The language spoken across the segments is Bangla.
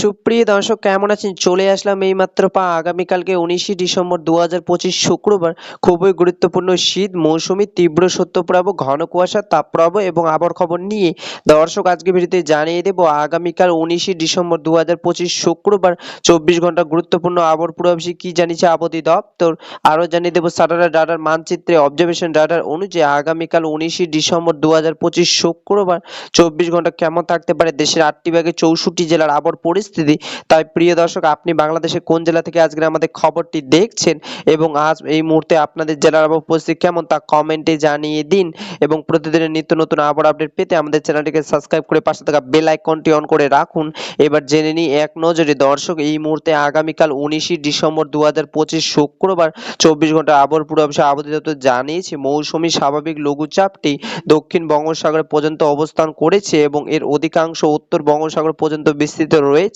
সুপ্রিয় দর্শক, কেমন আছেন? চলে আসলাম এইমাত্র পা। আগামীকালকে উনিশে ডিসেম্বর দু হাজার পঁচিশ শুক্রবার খুবই গুরুত্বপূর্ণ শীত, মৌসুমি, তীব্র সত্যপ্রবাহ, ঘন কুয়াশা, তাপপ্রবাহ এবং আবহাওয়ার খবর নিয়ে দর্শক আজকে ভিডিওতে জানিয়ে দেব, আগামীকাল উনিশে ডিসেম্বর দু হাজার পঁচিশ শুক্রবার চব্বিশ ঘণ্টা গুরুত্বপূর্ণ আবহাওয়ার পূর্বাভাসে কি জানিয়েছে আবহাওয়া দপ্তর? আরও জানিয়ে দেব স্যাটেলাইট ডাটার মানচিত্রে অবজারভেশন ডাটার অনুযায়ী আগামীকাল উনিশে ডিসেম্বর দু হাজার পঁচিশ শুক্রবার চব্বিশ ঘণ্টা কেমন থাকতে পারে? দেশের আটটি ভাগে চৌষট্টি জেলার আবর পরিস্থিতি তাই প্রিয় দর্শক, আপনি বাংলাদেশের কোন জেলা থেকে আজকে আমাদের খবরটি দেখছেন এবং আজ এই মুহূর্তে আপনাদের জেলার পরিস্থিতি কেমন তা কমেন্টে জানিয়ে দিন এবং প্রতিদিনের নিত্য নতুন আবহাওয়া আপডেট পেতে আমাদের চ্যানেলটিকে সাবস্ক্রাইব করে পাশে থাকা বেল আইকনটি অন করে রাখুন। এবার জেনে নিই এক নজরে, দর্শক, এই মুহূর্তে আগামীকাল উনিশে ডিসেম্বর দু হাজার পঁচিশ শুক্রবার চব্বিশ ঘণ্টা আবহাওয়ার পূর্বাভাসে আবহাওয়া জানিয়েছে, মৌসুমি স্বাভাবিক লঘুচাপটি দক্ষিণ বঙ্গোপসাগর পর্যন্ত অবস্থান করেছে এবং এর অধিকাংশ উত্তর বঙ্গোপসাগর পর্যন্ত বিস্তৃত রয়েছে।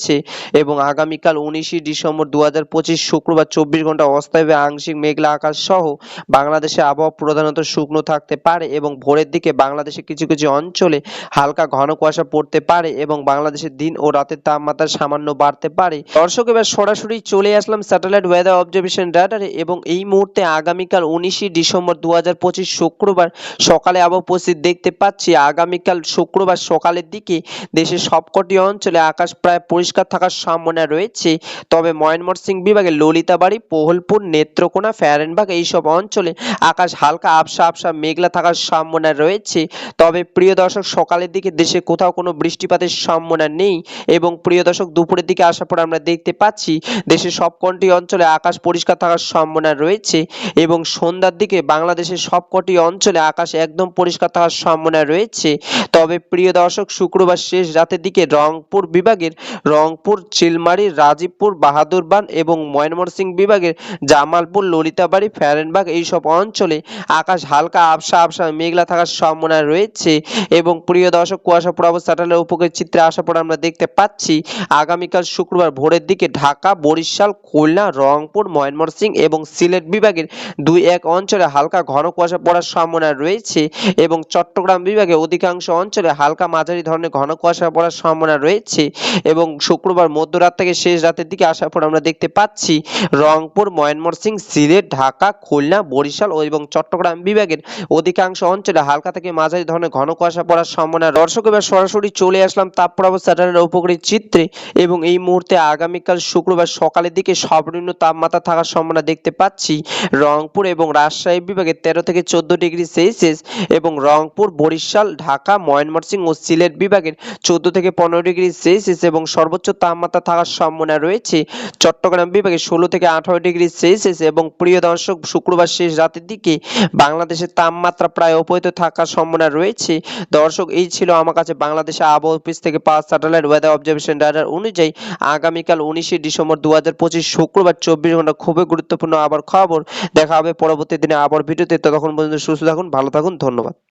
এবং আগামীকাল উনিশে ডিসেম্বর দু হাজার পঁচিশ শুক্রবার চব্বিশ ঘণ্টা অস্থায়ী আংশিক মেঘলা আকাশ সহ বাংলাদেশে আবহাওয়া প্রধানত শুকনো থাকতে পারে এবং ভোরের দিকে বাংলাদেশের কিছু কিছু অঞ্চলে হালকা ঘন কুয়াশা পড়তে পারে এবং বাংলাদেশের দিন ও রাতের তাপমাত্রা সামান্য বাড়তে পারে। দর্শক, এবার সরাসরি চলে আসলাম স্যাটেলাইট ওয়েদার অবজারভেশন রাডারে এবং এই মুহূর্তে আগামীকাল উনিশে ডিসেম্বর দু হাজার পঁচিশ শুক্রবার সকালে আবহাওয়া পরিস্থিতি দেখতে পাচ্ছি। আগামীকাল শুক্রবার সকালের দিকে দেশের সবকটি অঞ্চলে আকাশ প্রায় পরিষ্কার থাকার সম্ভাবনা রয়েছে। তবে ময়মনসিংহ বিভাগে ললিতাবাড়ি পোহলপুর নেত্রকোনা, ফ্যারেনবাগ এইসব অঞ্চলে আকাশ হালকা আবসা আবসা মেঘলা থাকার সম্ভাবনা রয়েছে। তবে প্রিয় দর্শক, সকালের দিকে দেশে কোথাও কোনো বৃষ্টিপাতের সম্ভাবনা নেই এবং প্রিয় দর্শক, দুপুরের দিকে আসার পর আমরা দেখতে পাচ্ছি দেশের সবকটি অঞ্চলে আকাশ পরিষ্কার থাকার সম্ভাবনা রয়েছে এবং সন্ধ্যার দিকে বাংলাদেশের সবকটি অঞ্চলে আকাশ একদম পরিষ্কার থাকার সম্ভাবনা রয়েছে। তবে প্রিয় দর্শক, শুক্রবার শেষ রাতের দিকে রংপুর বিভাগের রংপুর, চিলমারি, রাজীবপুর বাহাদুরবান এবং ময়মনসিংহ বিভাগের জামালপুর, ললিতাবাড়ি, ফ্যারেনবাগ এইসব অঞ্চলে আকাশ হালকা আবসা আবসা মেঘলা থাকার সম্ভাবনা রয়েছে এবং প্রিয় দর্শক, কুয়াশা প্রবল স্যাটেলাইট উপকূলের চিত্রে আসার পর আমরা দেখতে পাচ্ছি আগামীকাল শুক্রবার ভোরের দিকে ঢাকা, বরিশাল, খুলনা, রংপুর, ময়মনসিংহ এবং সিলেট বিভাগের দুই এক অঞ্চলে হালকা ঘন কুয়াশা পড়ার সম্ভাবনা রয়েছে এবং চট্টগ্রাম বিভাগে অধিকাংশ অঞ্চলে হালকা মাঝারি ধরনের ঘন কুয়াশা পড়ার সম্ভাবনা রয়েছে এবং শুক্রবার মধ্যরাত থেকে শেষ রাতের দিকে আসার পর আমরা দেখতে পাচ্ছি রংপুর ময়মনসিংহ সিলেট, ঢাকা, খুলনা, বরিশাল এবং চট্টগ্রাম বিভাগের অধিকাংশ অঞ্চলে হালকা থেকে মাঝারি ধরনের ঘন কুয়াশা পড়ার সম্ভাবনা। দর্শক, এবার সরাসরি চলে আসলাম তাপপ্রবাহ উপকূলের চিত্রে এবং এই মুহূর্তে আগামীকাল শুক্রবার সকালের দিকে সর্বনিম্ন তাপমাত্রা থাকার সম্ভাবনা দেখতে পাচ্ছি। রংপুর এবং রাজশাহী বিভাগে তেরো থেকে চোদ্দ ডিগ্রি সেলসিয়াস এবং রংপুর, বরিশাল, ঢাকা ময়মনসিংহ ও সিলেট বিভাগের চোদ্দ থেকে পনেরো ডিগ্রি সেলসিয়াস এবং সর্বোচ্চ তাপমাত্রা থাকার সম্ভাবনা রয়েছে। চট্টগ্রাম বিভাগে ষোলো থেকে আঠারো ডিগ্রি সেলসিয়াস এবং প্রিয় দর্শক, শুক্রবার শেষ রাতের দিকে বাংলাদেশের তাপমাত্রা প্রায় অপরিত থাকার সম্ভাবনা রয়েছে। দর্শক, এই ছিল আমার কাছে বাংলাদেশের আবহাওয়া অফিস থেকে পাওয়া স্যাটেলাইট ওয়েদার অবজারভেশন ডাটার অনুযায়ী আগামীকাল উনিশে ডিসেম্বর দু হাজার পঁচিশ শুক্রবার চব্বিশ ঘণ্টা খুবই গুরুত্বপূর্ণ আবার খবর। দেখা হবে পরবর্তী দিনে আবার ভিডিওতে। ততক্ষণ পর্যন্ত সুস্থ থাকুন, ভালো থাকুন, ধন্যবাদ।